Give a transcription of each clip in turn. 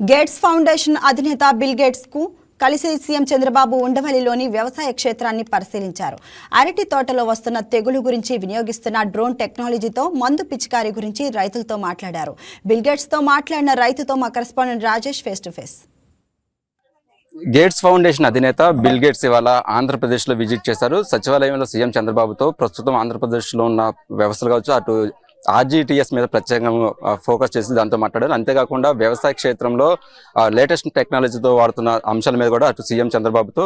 Gates foundation అధినేత Bill గేట్స్కు కలిసి సీఎం చంద్రబాబు ఉండవల్లిలోని వ్యవసాయ క్షేత్రాన్ని పరిశీలించారు. అరటి తోటలో వస్తున్న తెగులు గురించి వినియోగిస్తున్న డ్రోన్ టెక్నాలజీతో మందు పిచికారీ గురించి రైతులతో మాట్లాడారు. బిల్గేట్స్తో మాట్లాడిన రైతుతో మా correspondent Rajesh face to face Gates foundation అధినేత బిల్ గేట్స్ ఇవాళ ఆంధ్రప్రదేశ్లో విజిట్ చేశారు. సచివాలయంలో సీఎం చంద్రబాబుతో ప్రస్తుతం ఆంధ్రప్రదేశ్లో ఉన్న వ్యవస్థలు కావచ్చు అటు ఆర్జీటీఎస్ మీద ప్రత్యేకంగా ఫోకస్ చేసి దాంతో మాట్లాడారు. అంతేకాకుండా వ్యవసాయ క్షేత్రంలో లేటెస్ట్ టెక్నాలజీతో వాడుతున్న అంశాల మీద కూడా అటు సీఎం చంద్రబాబుతో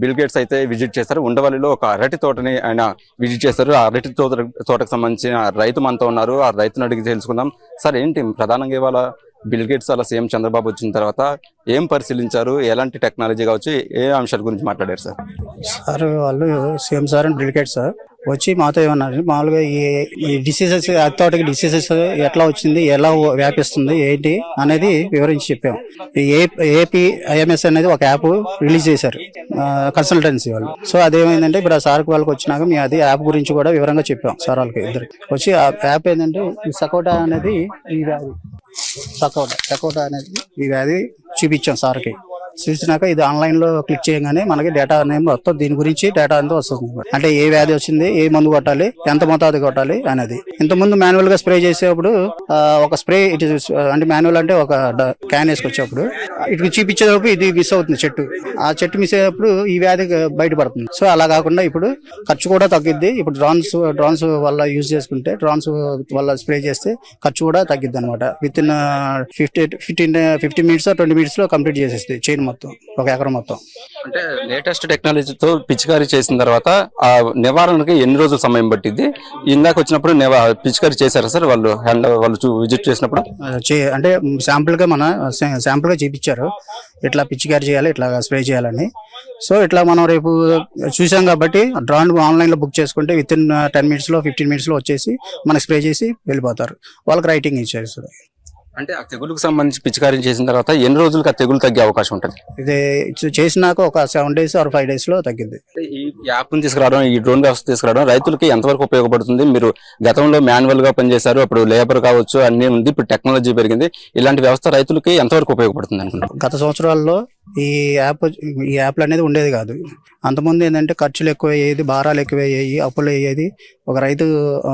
బిల్ గేట్స్ అయితే విజిట్ చేశారు. ఉండవల్లిలో ఒక అరటి తోటని ఆయన విజిట్ చేశారు. ఆ అరటి తోట తోటకు సంబంధించిన రైతు మనతో ఉన్నారు. ఆ రైతును అడిగి తెలుసుకుందాం. సార్ ఏంటి ప్రధానంగా ఇవాళ బిల్ గేట్స్ అలా సీఎం చంద్రబాబు వచ్చిన తర్వాత ఏం పరిశీలించారు? ఎలాంటి టెక్నాలజీ కావచ్చు? ఏ అంశాల గురించి మాట్లాడారు సార్? సార్ వాళ్ళు CM sir and delicate sir. వచ్చి మాతో ఏమన్నారు? మామూలుగా ఈ డిసీజెస్ అత్తోటికి డిసీజెస్ ఎట్లా వచ్చింది? ఎలా వ్యాపిస్తుంది? ఏంటి? అనేది వివరించి చెప్పాం. ఈ ఏపీ ఐఎంఎస్ అనేది ఒక యాప్ రిలీజ్ చేశారు. కన్సల్టెన్సీ వాళ్ళు. సో అదేమైందంటే ఇప్పుడు ఆ సార్కి వాళ్ళకి వచ్చినాక మీ అది యాప్ గురించి కూడా వివరంగా చెప్పాం సార్ వాళ్ళకి ఇద్దరు వచ్చి ఆ యాప్ ఏంటంటే ఈ సకోటా అనేది ఈ వ్యాధి. సకోటా సకోటా అనేది ఈ వ్యాధి చూపించాం సార్కి. చూసినాక ఇది ఆన్లైన్లో క్లిక్ చేయగానే మనకి డేటా అనేది మొత్తం దీని గురించి డేటా అంతా వస్తుంది. అంటే ఏ వ్యాధి వచ్చింది ఏ మందు కొట్టాలి ఎంత మోతాదు కొట్టాలి అనేది. ఇంత ముందు మాన్యువల్గా స్ప్రే చేసేటప్పుడు ఒక స్ప్రే ఇటు అంటే మాన్యువల్ అంటే ఒక డ- క్యాన్ వేసుకొచ్చేటప్పుడు ఇటు చూపించేటప్పుడు ఇది మిస్ అవుతుంది చెట్టు. ఆ చెట్టు మిస్ అయ్యేటప్పుడు ఈ వ్యాధి బయటపడుతుంది. సో అలా కాకుండా ఇప్పుడు ఖర్చు కూడా తగ్గిద్ది. ఇప్పుడు డ్రాన్స్ డ్రాన్స్ వల్ల యూజ్ చేసుకుంటే డ్రాన్స్ వల్ల స్ప్రే చేస్తే ఖర్చు కూడా తగ్గిద్ది అనమాట within fifty fifteen fifty minutes twenty మినిట్స్లో కంప్లీట్ చేసేస్తుంది. చైన్ మొత్తం ఒక ఎకరం మొత్తం. అంటే లేటెస్ట్ టెక్నాలజీతో పిచికారీ చేసిన తర్వాత ఆ నివారణకి ఎన్ని రోజులు సమయం పట్టింది ఇందాక వచ్చినప్పుడు పిచికారీ చేశారా సార్ వాళ్ళు? హ్యాండ్ వాళ్ళు విజిట్ చేసినప్పుడు? అంటే శాంపుల్గా మన శాంపుల్గా చూపించారు ఇట్లా పిచ్చికారి చేయాలి ఇట్లా స్ప్రే చేయాలని. సో ఇట్లా మనం రేపు చూసాం కాబట్టి డ్రాన్ ఆన్లైన్లో బుక్ చేసుకుంటే విత్ ఇన్ టెన్ మినిట్స్లో ఫిఫ్టీన్ మినిట్స్లో వచ్చేసి మనకి స్ప్రే చేసి వెళ్ళిపోతారు. వాళ్ళకి రైటింగ్ ఇచ్చారు సార్ అంటే ఆ తెగులుకు సంబంధించి పిచికారీ చేసిన తర్వాత ఎన్ని రోజులకి ఆ తెగులు తగ్గే అవకాశం ఉంటుంది? ఇది చేసినాక ఒక సెవెన్ డేస్ ఆర్ ఫైవ్ డేస్లో తగ్గింది ఈ యాప్ తీసుకురావడం ఈ డ్రోన్ వ్యవస్థ తీసుకురావడం రైతులకి ఎంతవరకు ఉపయోగపడుతుంది? మీరు గతంలో మాన్యువల్గా పనిచేశారు అప్పుడు లేబర్ కావచ్చు అన్ని ఉంది ఇప్పుడు టెక్నాలజీ పెరిగింది. ఇలాంటి వ్యవస్థ రైతులకి ఎంతవరకు ఉపయోగపడుతుంది అనుకుంటున్నారు? గత సంవత్సరాల్లో ఈ యాప్ ఈ యాప్లు అనేది ఉండేది కాదు. అంతకుముందు ఏంటంటే ఖర్చులు ఎక్కువ అయ్యేది భారాలు ఎక్కువ అయ్యాయి అప్పులు అయ్యేది. ఒక రైతు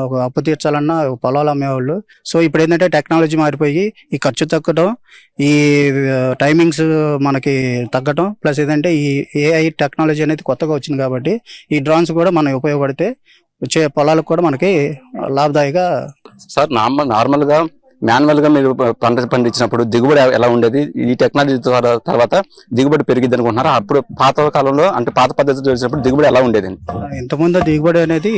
ఒక అప్పు తీర్చాలన్నా ఒక పొలాలు అమ్మేవాళ్ళు. సో ఇప్పుడు ఏంటంటే టెక్నాలజీ మారిపోయి ఈ ఖర్చు తగ్గడం ఈ టైమింగ్స్ మనకి తగ్గడం ప్లస్ ఏంటంటే ఈ ఏఐ టెక్నాలజీ అనేది కొత్తగా వచ్చింది కాబట్టి ఈ డ్రోన్స్ కూడా మనం ఉపయోగపడితే వచ్చే పొలాలకు కూడా మనకి లాభదాయిగా సార్ నార్మల్ మాన్యువల్గా మాన్యువల్గా మీరు పంట పండించినప్పుడు దిగుబడి ఎలా ఉండేది? ఈ టెక్నాలజీ ద్వారా తర్వాత దిగుబడి పెరిగింది అనుకుంటున్నారు? అప్పుడు పాత కాలంలో అంటే పాత పద్ధతి చేసినప్పుడు దిగుబడి ఎలా ఉండేది? ఇంతకుముందు దిగుబడి అనేది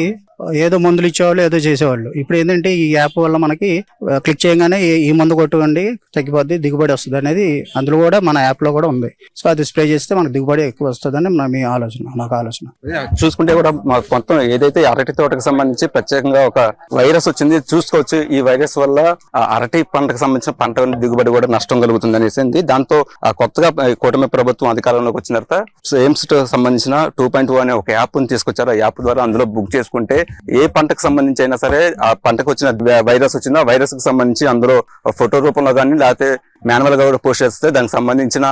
ఏదో మందులు ఇచ్చేవాళ్ళు ఏదో చేసేవాళ్ళు. ఇప్పుడు ఏంటంటే ఈ యాప్ వల్ల మనకి క్లిక్ చేయగానే ఈ- మందు కొట్టుకోండి తగ్గిపోద్ది దిగుబడి వస్తుంది అనేది అందులో కూడా మన యాప్లో కూడా ఉంది. సో అది స్ప్రే చేస్తే మనకు దిగుబడి ఎక్కువ వస్తుందని మీ ఆలోచన నాకు ఆలోచన. చూసుకుంటే కూడా మాకు మొత్తం ఏదైతే అరటి తోటకు సంబంధించి ప్రత్యేకంగా ఒక వైరస్ వచ్చింది చూసుకోవచ్చు. ఈ వైరస్ వల్ల ఆ అరటి పంటకు సంబంధించిన పంట దిగుబడి కూడా నష్టం కలుగుతుంది అనేసింది దాంతో ఆ కొత్తగా కూటమి ప్రభుత్వం అధికారంలోకి వచ్చిన తర్వాత సేమ్స్ సంబంధించిన టూ పాయింట్ అనే ఒక యాప్ తీసుకొచ్చారు. ఆ యాప్ ద్వారా అందులో బుక్ చేసుకుంటే ఏ పంటకు సంబంధించి అయినా సరే ఆ పంటకు వచ్చిన వైరస్ వచ్చిన వైరస్కు సంబంధించి అందులో ఫోటో రూపంలో కానీ లేకపోతే మాన్యువల్గా కూడా పోస్ట్ చేస్తే దానికి సంబంధించిన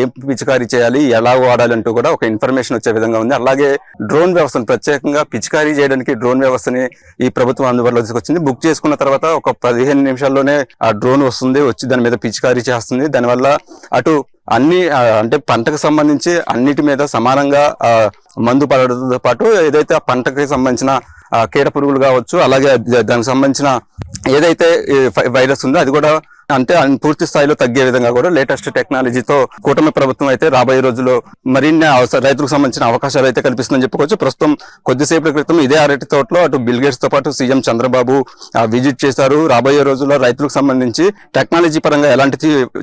ఏం పిచికారీ చేయాలి ఎలా వాడాలి అంటూ కూడా ఒక ఇన్ఫర్మేషన్ వచ్చే విధంగా ఉంది. అలాగే డ్రోన్ వ్యవస్థను ప్రత్యేకంగా పిచికారీ చేయడానికి డ్రోన్ వ్యవస్థని ఈ ప్రభుత్వం అందుబాటులో తీసుకొచ్చింది. బుక్ చేసుకున్న తర్వాత ఒక పదిహేను నిమిషాల్లోనే ఆ డ్రోన్ వస్తుంది వచ్చి దాని మీద పిచికారీ చేస్తుంది. దానివల్ల అటు అన్ని అంటే పంటకు సంబంధించి అన్నిటి మీద సమానంగా మందు పడడంతో పాటు ఏదైతే ఆ పంటకి సంబంధించిన కీడ పురుగులు కావచ్చు అలాగే దానికి సంబంధించిన ఏదైతే వైరస్ ఉందో అది కూడా అంటే పూర్తి స్థాయిలో తగ్గే విధంగా కూడా లేటెస్ట్ టెక్నాలజీతో కూటమి ప్రభుత్వం అయితే రాబోయే రోజుల్లో మరిన్ని అవసర రైతులకు సంబంధించిన అవకాశాలు అయితే కల్పిస్తుందని చెప్పుకోవచ్చు. ప్రస్తుతం కొద్దిసేపటి క్రితం ఇదే అరటి తోటలో అటు బిల్గేట్స్తో పాటు సీఎం చంద్రబాబు ఆ, విజిట్ చేశారు. రాబోయే రోజుల్లో రైతులకు సంబంధించి టెక్నాలజీ పరంగా ఎలాంటి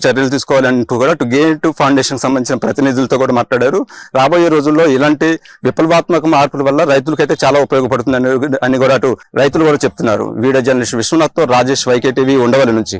చర్యలు తీసుకోవాలంటూ కూడా అటు గేట్ ఫౌండేషన్ సంబంధించిన ప్రతినిధులతో కూడా మాట్లాడారు. రాబోయే రోజుల్లో ఇలాంటి విప్లవాత్మక మార్పుల వల్ల రైతులకైతే చాలా ఉపయోగపడుతుంది అని- కూడా అటు రైతులు కూడా చెప్తున్నారు. వీడియో జర్నలిస్ట్ విశ్వనాథ్తో రాజేష్ వైకే టీవీ ఉండవల్లి నుంచి.